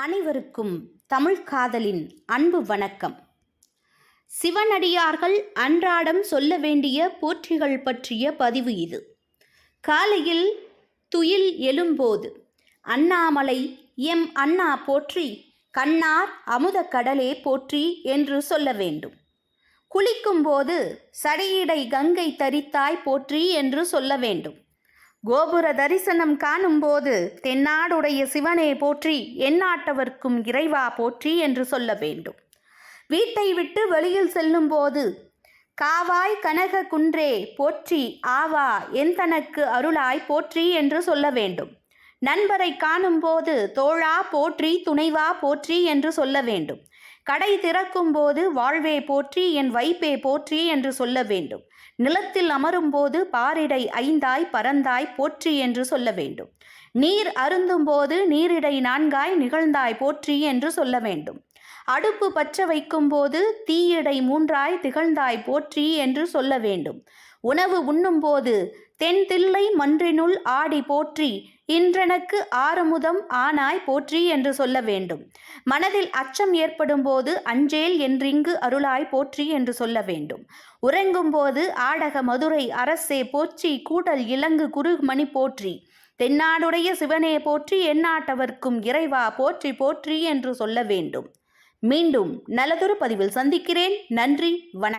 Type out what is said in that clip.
அனைவருக்கும் தமிழ் காதலின் அன்பு வணக்கம். சிவனடியார்கள் அன்றாடம் சொல்ல வேண்டிய போற்றிகள் பற்றிய பதிவு இது. காலையில் துயில் எழும்போது அண்ணாமலை எம் அண்ணா போற்றி கண்ணார் அமுத கடலே போற்றி என்று சொல்ல வேண்டும். குளிக்கும்போது சடையிடை கங்கை தரித்தாய் போற்றி என்று சொல்ல வேண்டும். கோபுர தரிசனம் காணும்போது தென்னாடுடைய சிவனே போற்றி எந்நாட்டவர்க்கும் இறைவா போற்றி என்று சொல்ல வேண்டும். வீட்டை விட்டு வெளியில் செல்லும்போது காவாய் கனக குன்றே போற்றி ஆவா என் தனக்கு அருளாய் போற்றி என்று சொல்ல வேண்டும். நண்பரை காணும்போது தோழா போற்றி துணைவா போற்றி என்று சொல்ல வேண்டும். கடை திறக்கும்போது வாழ்வே போற்றி என் வைப்பே போற்றி என்று சொல்ல வேண்டும். நிலத்தில் அமரும்போது பாரிடை ஐந்தாய் பரந்தாய் போற்றி என்று சொல்ல வேண்டும். நீர் அருந்தும்போது நீரிடை நான்காய் நிகழ்ந்தாய் போற்றி என்று சொல்ல வேண்டும். அடுப்பு பற்ற வைக்கும்போது தீயிடை மூன்றாய் திகழ்ந்தாய் போற்றி என்று சொல்ல வேண்டும். உணவு உண்ணும்போது தென் தில்லை மன்றினுள் ஆடி போற்றி இன்றெனக்கு ஆறுமுதம் ஆனாய் போற்றி என்று சொல்ல வேண்டும். மனதில் அச்சம் ஏற்படும் போது அஞ்சேல் என்றிங்கு அருளாய் போற்றி என்று சொல்ல வேண்டும். உறங்கும்போது ஆடக மதுரை அரசே போற்றி கூடல் இலங்கு குருமணி போற்றி. தென்னாடுடைய சிவனே போற்றி எந்நாட்டவர்க்கும் இறைவா போற்றி போற்றி என்று சொல்ல வேண்டும். மீண்டும் நல்லதொரு பதிவில் சந்திக்கிறேன். நன்றி வணக்கம்.